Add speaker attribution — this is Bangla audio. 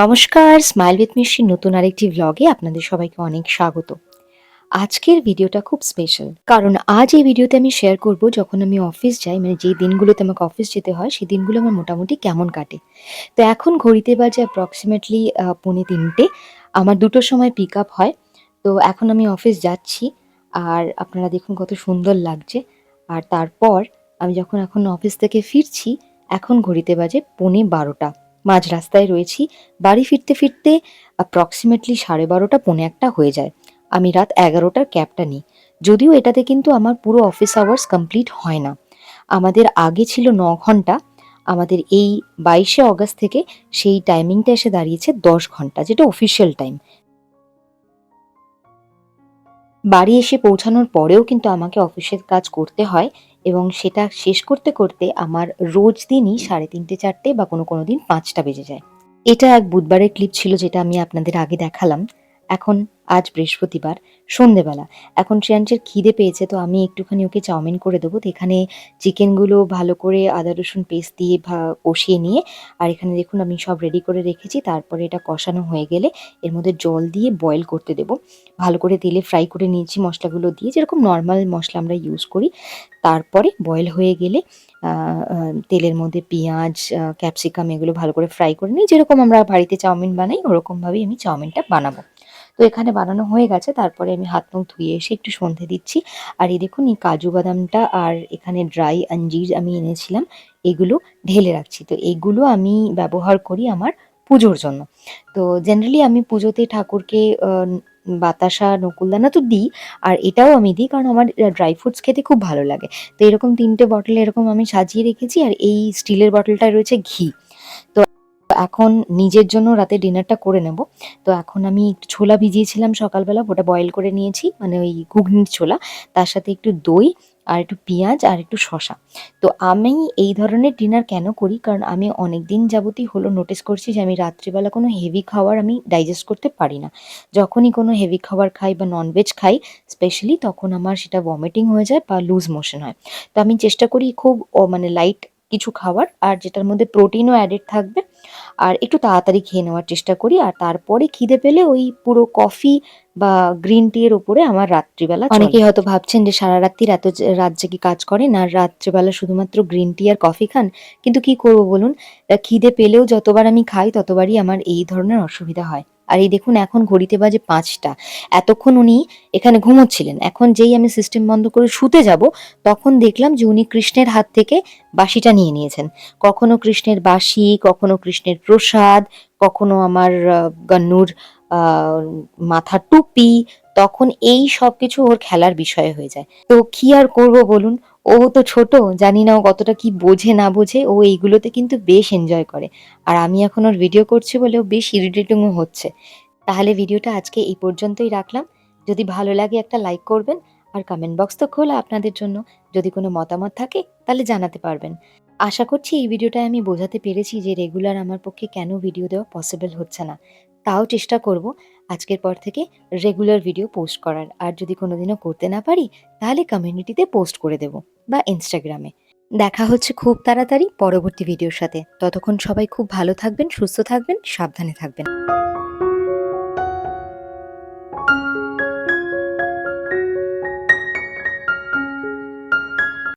Speaker 1: নমস্কার স্মাইল উইথ মিশ্রির নতুন আরেকটি ভ্লগে আপনাদের সবাইকে অনেক স্বাগত। আজকের ভিডিওটা খুব স্পেশাল কারণ আজ এই ভিডিওতে আমি শেয়ার করব যখন আমি অফিস যাই মানে যে দিনগুলোতে আমাকে অফিস যেতে হয়, সেই দিনগুলো আমার মোটামুটি কেমন কাটে। তো এখন ঘড়িতে বাজে অ্যাপ্রক্সিমেটলি পৌনে তিনটে, আমার দুটোর সময় পিক আপ হয়। তো এখন আমি অফিস যাচ্ছি, আর আপনারা দেখুন কত সুন্দর লাগছে। আর তারপর আমি যখন এখন অফিস থেকে ফিরছি, এখন ঘড়িতে বাজে পৌনে বারোটা। মাঝ রাস্তায় রয়েছি। বাড়ি ফিরতে ফিরতে অ্যাপ্রক্সিমেটলি সাড়ে বারোটা, পৌনে একটা হয়ে যায়। আমি রাত এগারোটার ক্যাবটা নিই। যদিও এটাতে কিন্তু আমার পুরো অফিস আওয়ার্স কমপ্লিট হয় না। আমাদের আগে ছিল ন ঘণ্টা। আমাদের এই বাইশে অগস্ট থেকে সেই টাইমিংটা এসে দাঁড়িয়েছে দশ ঘণ্টা, যেটা অফিসিয়াল টাইম বাড়ি এসে পৌঁছানোর পরেও কিন্তু আমাকে অফিসের কাজ করতে হয়। এবং সেটা শেষ করতে করতে আমার রোজ দিনই সাড়ে তিনটে, চারটে বা কোনো কোনো দিন পাঁচটা বেজে যায়। এটা এক বুধবারের ক্লিপ ছিল যেটা আমি আপনাদের আগে দেখালাম। এখন আজ বৃহস্পতিবার, সন্ধেবেলা। এখন শ্রেয়াংশের খিদে পেয়েছে, তো আমি একটুখানি ওকে চাউমিন করে দেবো। তো এখানে চিকেনগুলো ভালো করে আদা, রসুন পেস্ট দিয়ে কষিয়ে নিয়ে, আর এখানে দেখুন আমি সব রেডি করে রেখেছি। তারপরে এটা কষানো হয়ে গেলে এর মধ্যে জল দিয়ে বয়েল করতে দেবো। ভালো করে তেলে ফ্রাই করে নিয়েছি মশলাগুলো দিয়ে, যেরকম নর্মাল মশলা আমরা ইউজ করি। তারপরে বয়েল হয়ে গেলে তেলের মধ্যে পেঁয়াজ ক্যাপসিকাম এগুলো ভালো করে ফ্রাই করে নিই যেরকম আমরা বাড়িতে চাউমিন বানাই, ওরকমভাবেই আমি চাউমিনটা বানাবো। তো এখানে বানানো হয়ে গেছে। তারপরে আমি হাত মুখ ধুয়ে এসে একটু সন্ধে দিচ্ছি। আর এই দেখুন, এই কাজু বাদামটা আর এখানে ড্রাই আঞ্জির আমি এনেছিলাম। এগুলো ঢেলে রাখছি। তো এগুলো আমি ব্যবহার করি আমার পুজোর জন্য। তো জেনারেলি আমি পুজোতে ঠাকুরকে বাতাসা, নকুলদানা তো দিই, আর এটাও আমি দিই কারণ আমার ড্রাই ফ্রুটস খেতে খুব ভালো লাগে। তো এরকম তিনটে বটল এরকম আমি সাজিয়ে রেখেছি। আর এই স্টিলের বটলটায় রয়েছে ঘি। তো এখন নিজের জন্য রাতে ডিনারটা করে নেব। তো এখন আমি একটু ছোলা ভিজিয়েছিলাম সকালবেলা, ওটা বয়েল করে নিয়েছি মানে ওই ঘুগনির ছোলা। তার সাথে একটু দই, আর একটু পেঁয়াজ, আর একটু শশা তো আমি এই ধরনের ডিনার কেন করি? কারণ আমি অনেক দিন যাবতই হলো নোটিস করছি যে আমি রাত্রিবেলা কোনো হেভি খাবার আমি ডাইজেস্ট করতে পারি না। যখনই কোনো হেভি খাবার খাই বা ননভেজ খাই স্পেশালি তখন আমার সেটা ভমিটিং হয়ে যায় বা লুজ মোশন হয়। তো আমি চেষ্টা করি খুব মানে লাইট কিছু খাবার আর যেটার মধ্যে প্রোটিনও অ্যাডেড থাকবে। আর একটু তাড়াতাড়ি খেয়ে নেওয়ার চেষ্টা করি। আর তারপরে খিদে পেলে ওই পুরো কফি বা গ্রিন টি এর উপরে আমার রাত্রিবেলা অনেকেই হয়তো ভাবছেন যে সারা রাত্রি এত রাত জেগে কাজ করেন আর রাত্রিবেলা শুধুমাত্র গ্রিন টি আর কফি খান। কিন্তু কি করব বলুন? খিদে পেলেও যতবার আমি খাই, ততবারই আমার এই ধরনের অসুবিধা হয়। আর এই দেখুন, এখন ঘড়িতে বাজে পাঁচটা। এতক্ষণ উনি এখানে ঘুমোচ্ছিলেন। এখন যেই আমি সিস্টেম বন্ধ করে শুতে যাব, তখন দেখলাম যে উনি কৃষ্ণের হাত থেকে বাঁশিটা নিয়ে নিয়েছেন। কখনো কৃষ্ণের বাঁশি, কখনো কৃষ্ণের প্রসাদ, কখনো আমার গান্নুর মাথার টুপি, তখন এই সব কিছু ওর খেলার বিষয় হয়ে যায়। তো কি আর করব বলুন? ও তো ছোট, জানি না ও কতটা কি বোঝে, না বোঝে, ও এইগুলোতে কিন্তু বেশ এনজয় করে। আর আমি এখন ওর ভিডিও করছি বলে ও বেশ ইরিটেটিংও হচ্ছে। তাহলে ভিডিওটা আজকে এই পর্যন্তই রাখলাম। যদি ভালো লাগে একটা লাইক করবেন, আর কমেন্ট বক্স তো খোলা আপনাদের জন্য। যদি কোনো মতামত থাকে, তাহলে জানাতে পারবেন। আশা করছি এই ভিডিওটায় আমি বোঝাতে পেরেছি যে রেগুলার আমার পক্ষে কেন ভিডিও দেওয়া পসিবল হচ্ছে না। তাও চেষ্টা করব আজকের পর থেকে রেগুলার ভিডিও পোস্ট করার। আর যদি কোনোদিনও করতে না পারি, তাহলে কমিউনিটিতে পোস্ট করে দেব। বা ইনস্টাগ্রামে দেখা হচ্ছে খুব তাড়াতাড়ি পরবর্তী ভিডিওর সাথে। ততক্ষণ সবাই খুব ভালো থাকবেন, সুস্থ থাকবেন, সাবধানে থাকবেন।